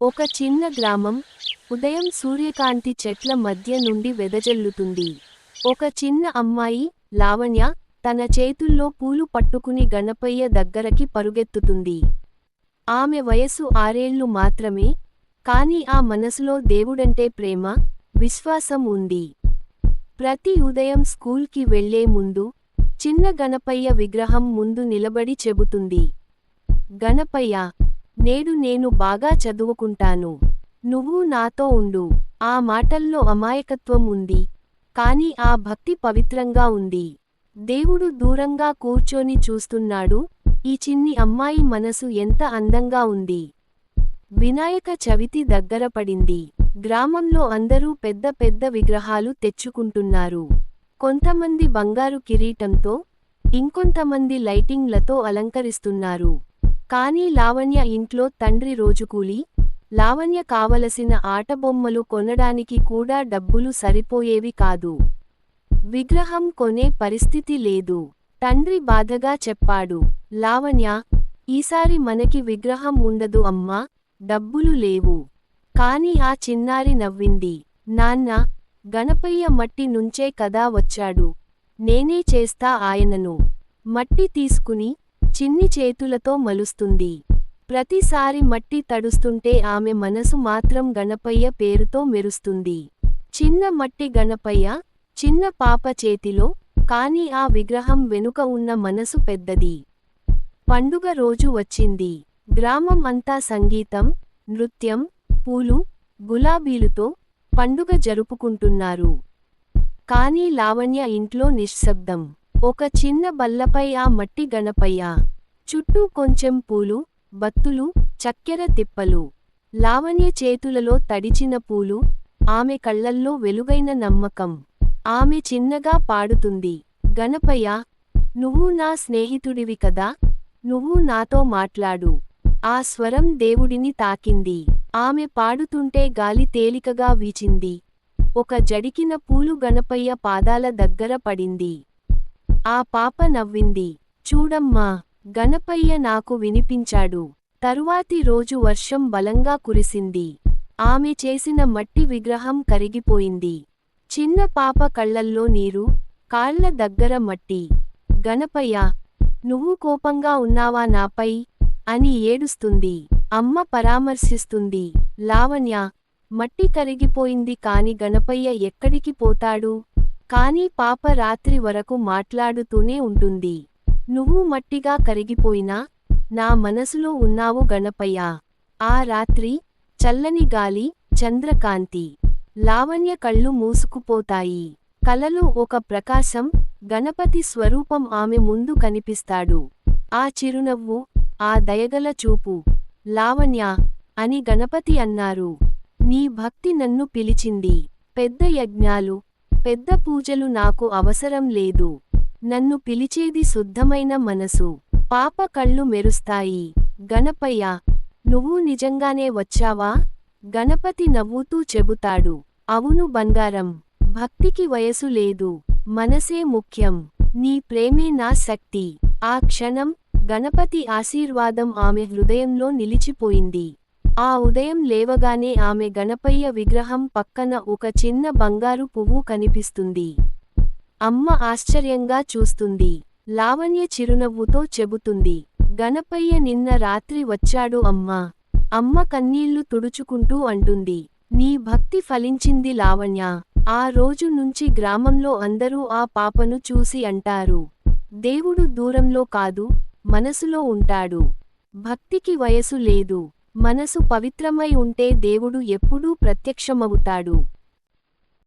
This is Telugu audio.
ఒక చిన్న గ్రామం ఉదయం సూర్యకాంతి చెట్ల మధ్య నుండి వెదజల్లుతుంది. ఒక చిన్న అమ్మాయి లావణ్య తన చేతుల్లో పూలు పట్టుకుని గణపయ్య దగ్గరకి పరుగెత్తుతుంది. ఆమె వయసు ఆరేళ్ళు మాత్రమే కానీ ఆ మనసులో దేవుడంటే ప్రేమ విశ్వాసం ఉంది. ప్రతి ఉదయం స్కూల్కి వెళ్ళే ముందు చిన్న గణపయ్య విగ్రహం ముందు నిలబడి చెబుతుంది. గణపయ్య నేడు నేను బాగా చదువుకుంటాను. నువ్వు నాతో ఉండు. ఆ మాటల్లో అమాయకత్వం ఉంది. కాని ఆ భక్తి పవిత్రంగా ఉంది. దేవుడు దూరంగా కూర్చొని చూస్తున్నాడు. ఈ చిన్ని అమ్మాయి మనసు ఎంత అందంగా ఉంది. వినాయక చవితి దగ్గర పడింది. గ్రామంలో అందరూ పెద్ద పెద్ద విగ్రహాలు తెచ్చుకుంటున్నారు. కొంతమంది బంగారు కిరీటంతో ఇంకొంతమంది లైటింగ్లతో అలంకరిస్తున్నారు. కానీ లావణ్య ఇంట్లో తండ్రి రోజుకూలి లావణ్య కావలసిన ఆటబొమ్మలు కొనడానికి కూడా డబ్బులు సరిపోయేవి కాదు. విగ్రహం కొనే పరిస్థితి లేదు. తండ్రి బాధగా చెప్పాడు. లావణ్య ఈసారి మనకి విగ్రహం ఉండదు అమ్మా డబ్బులు లేవు. కాని ఆ చిన్నారి నవ్వింది. నాన్న గణపయ్య మట్టి నుంచే కదా వచ్చాడు. నేనే చేస్తా ఆయనను. మట్టి తీసుకుని చిన్ని చేతులతో మలుస్తుంది. ప్రతిసారి మట్టి తడుస్తుంటే ఆమె మనసు మాత్రం గణపయ్య పేరుతో మెరుస్తుంది. చిన్న మట్టి గణపయ్య చిన్న పాప చేతిలో కాని ఆ విగ్రహం వెనుక ఉన్న మనసు పెద్దది. పండుగ రోజు వచ్చింది. గ్రామం అంతా సంగీతం నృత్యం పూలు గులాబీలుతో పండుగ జరుపుకుంటున్నారు. కానీ లావణ్య ఇంట్లో నిశ్శబ్దం. ఒక చిన్న బల్లపై ఆ మట్టి గణపయ్య. చుట్టూ కొంచెం పూలు బత్తులు చక్కెర తిప్పలు. లావణ్య చేతులలో తడిచిన పూలు ఆమె కళ్ళల్లో వెలుగైన నమ్మకం. ఆమె చిన్నగా పాడుతుంది గణపయ్య నువ్వు నా స్నేహితుడివి కదా నువ్వు నాతో మాట్లాడు. ఆ స్వరం దేవుడిని తాకింది. ఆమె పాడుతుంటే గాలి తేలికగా వీచింది. ఒక జడికిన పూలు గణపయ్య పాదాల దగ్గర పడింది. ఆ పాప నవ్వింది. చూడమ్మా గణపయ్య నాకు వినిపించాడు. తరువాతి రోజు వర్షం బలంగా కురిసింది. ఆమె చేసిన మట్టి విగ్రహం కరిగిపోయింది. చిన్న పాప కళ్ళల్లో నీరు కాళ్ళ దగ్గర మట్టి. గణపయ్య నువ్వు కోపంగా ఉన్నావా నాపై? అని ఏడుస్తుంది. అమ్మ పరామర్శిస్తుంది. లావణ్య మట్టి కరిగిపోయింది కాని గణపయ్య ఎక్కడికి పోతాడు? కాని పాప రాత్రి వరకు మాట్లాడుతూనే ఉంటుంది. నువ్వు మట్టిగా కరిగిపోయినా నా మనసులో ఉన్నావు గణపయ్య. ఆ రాత్రి చల్లని గాలి చంద్రకాంతి లావణ్య కళ్ళు మూసుకుపోతాయి. కలలో ఒక ప్రకాశం గణపతి స్వరూపం ఆమె ముందు కనిపిస్తాడు. ఆ చిరునవ్వు ఆ దయగల చూపు. లావణ్య అని గణపతి అన్నారు. నీ భక్తి నన్ను పిలిచింది. పెద్ద యజ్ఞాలు పెద్ద పూజలు నాకు అవసరం లేదు. నన్ను పిలిచేది శుద్ధమైన మనసు. పాప కళ్ళు మెరుస్తాయి. గణపయ్య నువ్వు నిజంగానే వచ్చావా? గణపతి నవ్వుతూ చెబుతాడు. అవును బంగారం. భక్తికి వయసు లేదు. మనసే ముఖ్యం. నీ ప్రేమే నా శక్తి. ఆ క్షణం గణపతి ఆశీర్వాదం ఆమె హృదయంలో నిలిచిపోయింది. ఆ ఉదయం లేవగానే ఆమె గణపయ్య విగ్రహం పక్కన ఒక చిన్న బంగారు పువ్వు కనిపిస్తుంది. అమ్మ ఆశ్చర్యంగా చూస్తుంది. లావణ్య చిరునవ్వుతో చెబుతుంది. గణపయ్య నిన్న రాత్రి వచ్చాడు అమ్మా. అమ్మ కన్నీళ్ళు తుడుచుకుంటూ అంటుంది. నీ భక్తి ఫలించింది లావణ్య. ఆ రోజు నుంచి గ్రామంలో అందరూ ఆ పాపను చూసి అంటారు. దేవుడు దూరంలో కాదు మనసులో ఉంటాడు. భక్తికి వయసు లేదు. మనసు పవిత్రమై ఉంటే దేవుడు ఎప్పుడూ ప్రత్యక్షమవుతాడు.